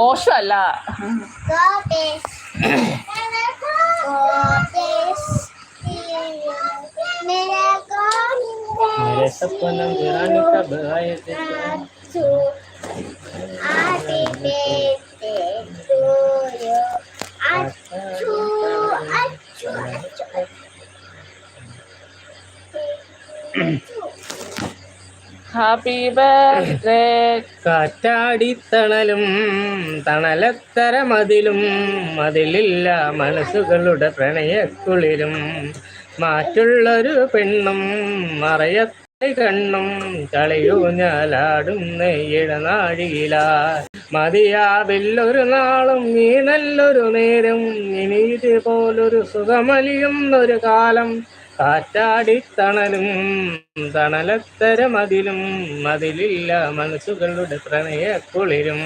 മോശമല്ല मेरे सपना गिराने कब आए थे ഹാപ്പി ബർത്ത്ഡേ കാറ്റാടിത്തണലും തണലത്തര മതിലും മതിലില്ല മനസ്സുകളുടെ പ്രണയക്കുളിരും. മാറ്റുള്ളൊരു പെണ്ണും മറയത്തെ കണ്ണും കളിയൂഞ്ഞാലാടും നെയ്യിടനാഴിയില മതിയാവില്ലൊരു നാളും ഈ നല്ലൊരു നേരം ഇനി ഇതുപോലൊരു സുഖമലിയുന്നൊരു കാലം. കാറ്റാടിത്തണലും തണലത്തര മതിലും മതിലില്ല മനസ്സുകളുടെ പ്രണയക്കുളിരും.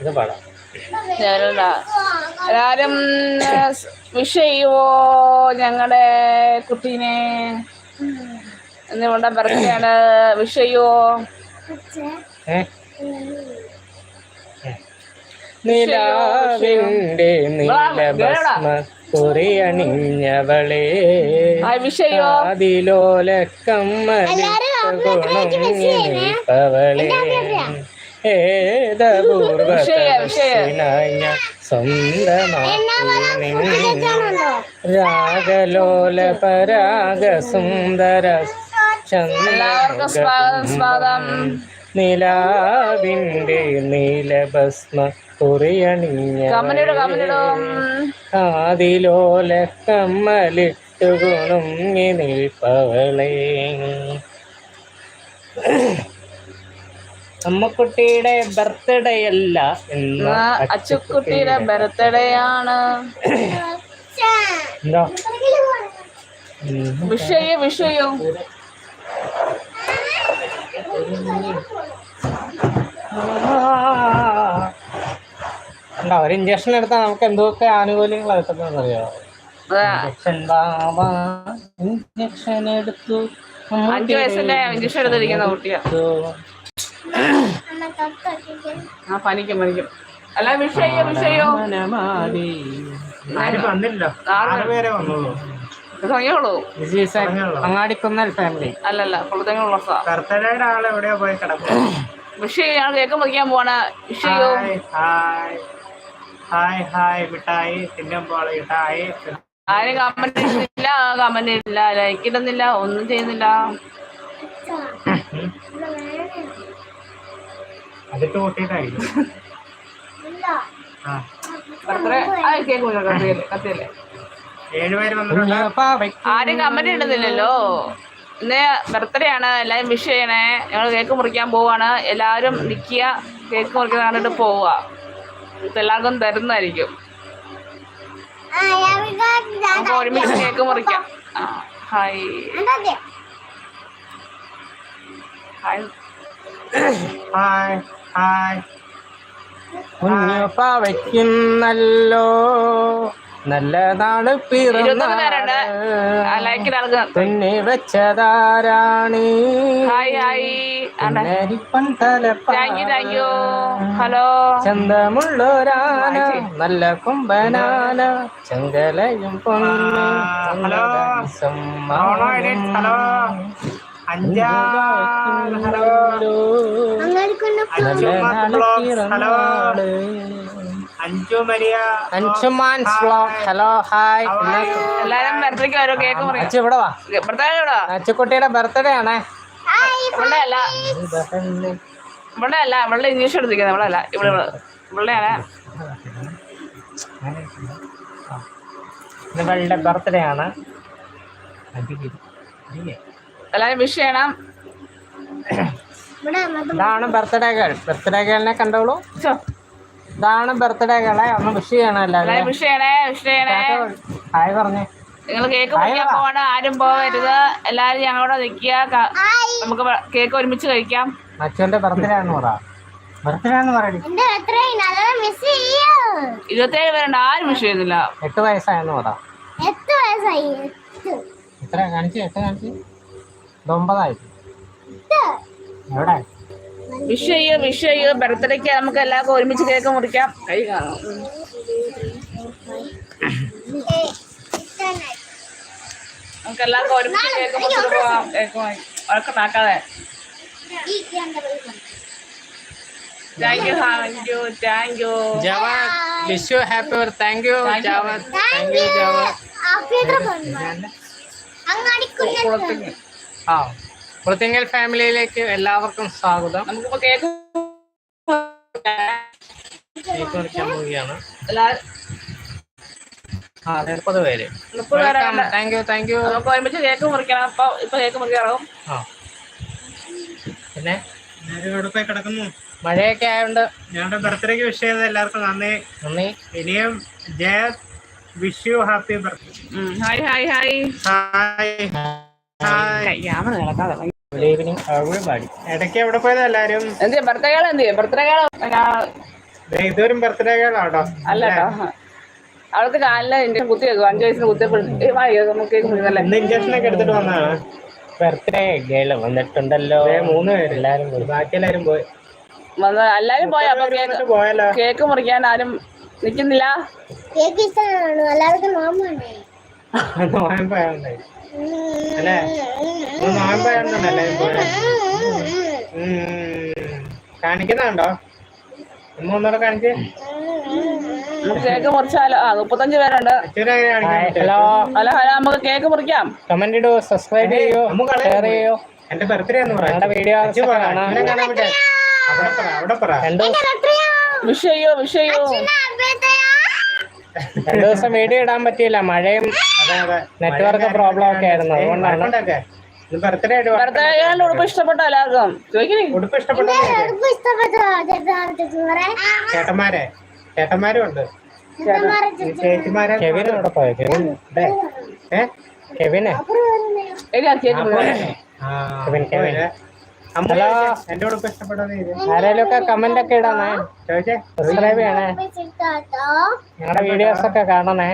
ഇത് പാടാം. ഞാനല്ല എല്ലാരും വിഷ് ചെയ്യുവോ ഞങ്ങളുടെ കുട്ടീനെ? എന്തുകൊണ്ടാ ബർത്ത്ഡേയാണ് വിഷ് ചെയ്യുവോ? ഏ? നിലാവിന്റെ നീലഭസ്മ കുറിയണിഞ്ഞവളെ ആ വിഷ് ചെയ്യോ അതിലോല കമ്മലിട്ടവളെ ഏതപൂർവനായി സ്വന്തമാക്കി രാഗലോല പരാഗ സുന്ദര എല്ലാവർക്കും സ്വാഗതം. നിലാവിന്റെ നീലഭസ്മ കുറിയണിഞ്ഞ ആദിലോല കമ്മലിട്ടു ഗുണുങ്ങി നിൽപ്പവളെ. അമ്മക്കുട്ടിയുടെ ബർത്ത്ഡേ അല്ല എന്ന അച്ചുക്കുട്ടിയുടെ ബർത്ത്ഡേ ആണ് വിഷയോ വിഷയോ എന്താ ഒരു ഇഞ്ചക്ഷൻ എടുത്താൽ നമുക്ക് എന്തൊക്കെ ആനുകൂല്യങ്ങൾ കിട്ടുന്നതെന്ന് അറിയാമോ അതാ ഇഞ്ചക്ഷൻ എടുത്തു. അഞ്ചു വയസ്സിന്റെ ഇഞ്ചക്ഷൻ എടുത്തിരിക്കുന്ന കുട്ടിയാ. ആ പനിക്കും പനിക്കും. അല്ല അങ്ങാടിക്കുന്നൽ ഫാമിലി അല്ലല്ല പുറത്തേക്കുള്ള ബർത്ത്ഡേയുടെ ആൾ എവിടെയോ പോയി കിടക്കും ചെയ്യാണ് കേക്ക് പോവാണ്. വിഷയോ ഹായ് ഹായ് മിഠായി തിന്നുമ്പോൾ മിഠായി ആരും കമന്റ് ഇടുന്നില്ല കമന്റ് ഇല്ല ലൈക്ക് ഇടുന്നില്ല ഒന്നും ചെയ്യുന്നില്ല. അതിട്ട് ആരും കമന്റ് ഇടുന്നില്ലല്ലോ. ഇന്ന് ബർത്ത്ഡേ ആണ് എല്ലാവരും വിഷ് ചെയ്യണേ. ഞങ്ങൾ കേക്ക് മുറിക്കാൻ പോവാണ്. എല്ലാവരും നിൽക്കുക കേക്ക് മുറിക്കുന്ന കണ്ടിട്ട് പോവുക ഇപ്പൊ എല്ലാവർക്കും തരുന്നതായിരിക്കും നമുക്ക് ഒരുമിച്ച് കേക്ക് മുറിക്കാം. ഹായ്. ഹായ്. Hi hi. കുഞ്ഞു വയ്ക്കുന്നല്ലോ. നല്ല നാൾ പിന്നെ വെച്ചതാരാണ്? ഹലോ ചന്തമുള്ളൊരാന നല്ല കുമ്പനാന ചെങ്കലയും പൊന്നു വ്ലോഗ് ഹലോ ഹായ്. എല്ലാരും ബർത്ത്ഡേക്ക് ഓരോ കേക്ക് മുറിക്കാം അച്ഛ ഇവിടെ വാ. ബർത്ത്ഡേ ഇവിടെ അച്ചുക്കുട്ടിയുടെ ബർത്ത്ഡേ ആണേ. ഇവിടെ അല്ല. ഇവിടെ അല്ല ഇവിടെ ഇംഗ്ലീഷ് എടുത്തിരിക്കുന്നത്. ഇവിടെ അല്ല ഇവിടെ ഇവിടെ. ഇവളുടെ ബർത്ത്ഡേ ആണ്. എല്ലാവരും വിഷ് ചെയ്യണം. ഇതാണ് ബർത്ത്ഡേ ഗേൾ. ബർത്ത്ഡേ ഗേളിനെ കണ്ടോളൂ ഇതാണ് ബർത്ത്ഡേ കളെ. ഒന്ന് വിഷ് ചെയ്യണല്ലേ എല്ലാവരും. വിഷ് ചെയ്യണേ വിഷ് ചെയ്യണേ. ഹായ് പറഞ്ഞു. നിങ്ങൾ കേക്ക് മുറിക്കാൻ പോവാണ് ആരും പോകരുത് എല്ലാരും ഞങ്ങളോട് നിൽക്കുക നമുക്ക് കേക്ക് ഒരുമിച്ച് കഴിക്കാം. അച്ഛന്റെ ബർത്ത്ഡേ ആണ് പറ. ബർത്ത്ഡേ എന്ന് പറയടി. ഇരുപത്തേഴ് പേരുണ്ട് ആരും വിഷ് ചെയ്യുന്നില്ല. എട്ട് വയസ്സായെന്ന് പറ. എത്ര? കാണിച്ചു എത്ര കാണിച്ചു. ഒമ്പതായി എവിടെ? വിഷ് ചെയ്യൂ വിഷ് ചെയ്യൂ. ബർത്ത്ഡേക്ക് നമുക്ക് എല്ലാവർക്കും ഒരുമിച്ച് കേക്ക് മുറിക്കാം. കൈ കാണാം. നമുക്ക് എല്ലാവർക്കും ഒരുമിച്ച് കേക്ക് മുറിച്ചിട്ട് പോവാം. കേക്ക് വാങ്ങി. വഴക്കുണ്ടാക്കാതെ thank you thank you thank you Java wish you happy thank you Javad thank you Java കുളത്തിന് ആ. കുളത്തിങ്ങൽ ഫാമിലിയിലേക്ക് എല്ലാവർക്കും സ്വാഗതം. നമുക്കിപ്പോ കേക്ക് കേക്ക് മുറിക്കാൻ പോവുകയാണ്. ആ മുപ്പത് പേര്. താങ്ക് യു താങ്ക് യു നമുക്ക് ഒരുമിച്ച് കേക്ക് മുറിക്കണം. അപ്പൊ ഇപ്പൊ കേക്ക് മുറിക്കാറാവും. ആ. പിന്നെ? ഇവിടെ പോയി കിടക്കുന്നു. മഴയൊക്കെ ആയതുകൊണ്ട് ഞങ്ങളുടെ ബർത്ത്ഡേക്ക് വിഷ് ചെയ്ത എല്ലാവർക്കും നന്ദി. നന്ദി. ഇനിയും Jaya wish you happy birthday hi hi hi hi. Hi hi camera ഇളക്കാതെ good evening everybody ഇടയ്ക്ക് എവിടെ പോയത് എല്ലാരും? എന്ത് ബർത്ത്ഡേ കാൾ എന്ത് ബർത്ത്ഡേ കാൾ ദേ ഇതൊരു ബർത്ത്ഡേ കേട്ടോ അല്ല അവൾക്ക് കാലിന് ഇഞ്ചക്ഷൻ കുത്തി വെക്കും. അഞ്ചു വയസ്സിന് കുത്തിയപ്പോഴത്തേക്ക് ഇന്ന് ഇഞ്ചക്ഷൻ ഒക്കെ എടുത്തിട്ട് വന്നതാണ് ബർത്ത്ഡേ ഗേൾ വന്നിട്ടുണ്ടല്ലോ. മൂന്ന് പേര്. എല്ലാരും പോയി. ബാക്കി എല്ലാരും പോയി. വന്ന് എല്ലാരും പോയി? അപ്പൊ കേക്ക് പോയല്ലോ. കേക്ക് മുറിക്കാൻ ആരും നിക്കുന്നില്ല? കേക്ക് ഇഷ്ടമാണ്? എല്ലാവർക്കും നോമ്പുണ്ടേ നോയമ്പായോണ്ടായി അല്ലേ? ഉം. കാണിക്കുന്നുണ്ടോ? ഇന്ന് ഒന്നുകൂടെ കാണിച്ച് കേക്ക് മുറിച്ചാലോ? ആ മുപ്പത്തഞ്ച് പേരുണ്ട്. പറ്റുമോ? ഹലോ. ഹലോ നമുക്ക് കേക്ക് മുറിക്കാം. കമന്റ് ഇടൂ സബ്സ്ക്രൈബ് ചെയ്യോ ഷെയർ ചെയ്യോ. എന്റെ ബർത്ത്ഡേ ഞങ്ങളുടെ വീഡിയോ അച്ഛൻ പറ, അച്ഛനെ അവിടെ പറ അവിടെ പറ. രണ്ടു ദിവസം വിഷ് ചെയ്യൂ വിഷ് ചെയ്യൂ. രണ്ടു ദിവസം വീഡിയോ ഇടാൻ പറ്റിയില്ല. മഴയും നെറ്റ്വർക്ക് പ്രോബ്ലം ഒക്കെ ആയിരുന്നു. അതുകൊണ്ടാണ്. ഉടുപ്പ് ഇഷ്ടപ്പെട്ടോ എല്ലാവർക്കും. ഉടുപ്പ് ഇഷ്ടപ്പെട്ടു ഇഷ്ടപ്പെട്ടോ? ചേട്ടാ ചേട്ടന്മാരെ. ചേട്ടന്മാരും ഉണ്ട്. ചേച്ചിമാരെ കെവിൻ അവിടെ പോയോ? കെവിൻ? കെവിനെ? എടി ആ ആ, കെവിൻ, കെവിൻ. ഹലോ. കമന്റ് ഒക്കെ ഇടണേ സബ്സ്ക്രൈബ് ചെയ്യണേ. ഞങ്ങളുടെ വീഡിയോസ് ഒക്കെ കാണണേ.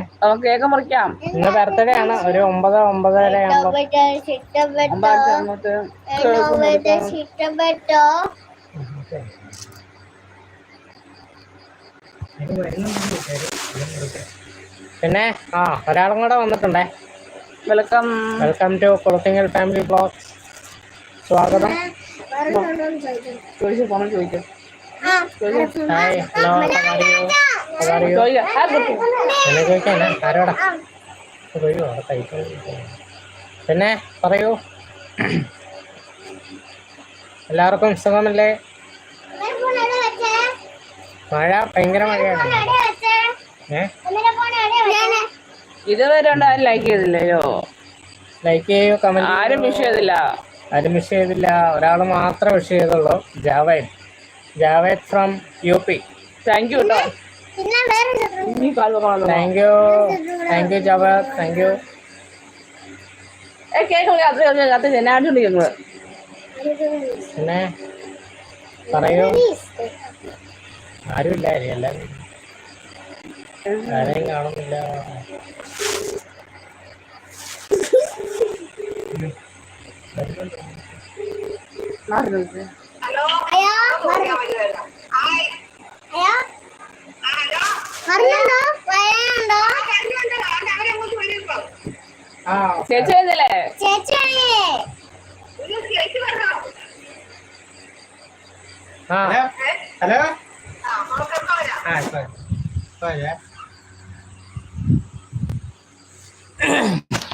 കേക്ക് മുറിക്കാം. ഇന്ന് ബർത്ത്ഡേ ആണ്. ഒരു ഒമ്പത് ഒമ്പതര പിന്നെ ആ ഒരാളും കൂടെ വന്നിട്ടുണ്ടേ. Welcome welcome to Kulathingal family blog സ്വാഗതം. ചോദിച്ചു ചോദിക്കും പിന്നെ പറയൂ. എല്ലാവർക്കും സുഖമല്ലേ? മഴ ഭയങ്കര മഴയാണ്. ഏ? ഇതുവരെ ലൈക്ക് ചെയ്തില്ലയോ? ലൈക്ക് ചെയ്യോ കമന്റ് ആരും വിഷ് ചെയ്തില്ല. ആരും വിഷ് ചെയ്തില്ല. ഒരാൾ മാത്രമേ വിഷ് ചെയ്തുള്ളൂ. Javed. Javed from U P thank you കേട്ടോ thank you thank you Javed. Thank you പിന്നെ പറയൂ. ആരുമില്ല. എല്ലാവരും. ആരെയും കാണുന്നില്ല. ആ ഹലോ ഹലോ ആ ഇപ്പൊ പോരെ.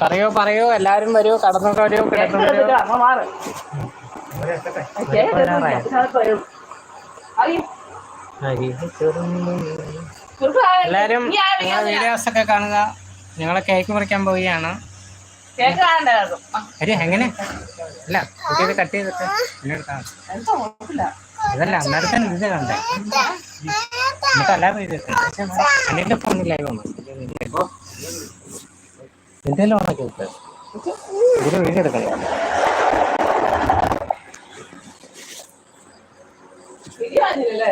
പറയൂ പറയോ. എല്ലാരും വരൂ. കടന്നു വരൂ. കിടന്നു വരൂ മാറ് ഇവിടെ എത്തട്ടെ. കേക്ക് വരാറായോ? ഇതിനകത്ത് വരും. അയ്യോ, കുറുക്ക് ആ- എല്ലാരും വീഡിയോസ് ഒക്കെ കാണുക ഞങ്ങളെ കേക്ക് മുറിക്കാൻ പോവുകയാണ് എങ്ങനെ? അല്ല കുട്ടിയത് കട്ട് ചെയ്തിട്ട് അതല്ല അന്നേരത്തെ ഇത് കണ്ടേ. എന്നിട്ട് അല്ലാതെ ചെയ്തിട്ട് എന്റെ ഫോണിൽ ലൈവ് വന്നു എല്ലാം ഉണക്കി വിട്ട് ഇതിന് വീഡിയോ എടുക്കണേ ശരിയായിരുന്നില്ലല്ലേ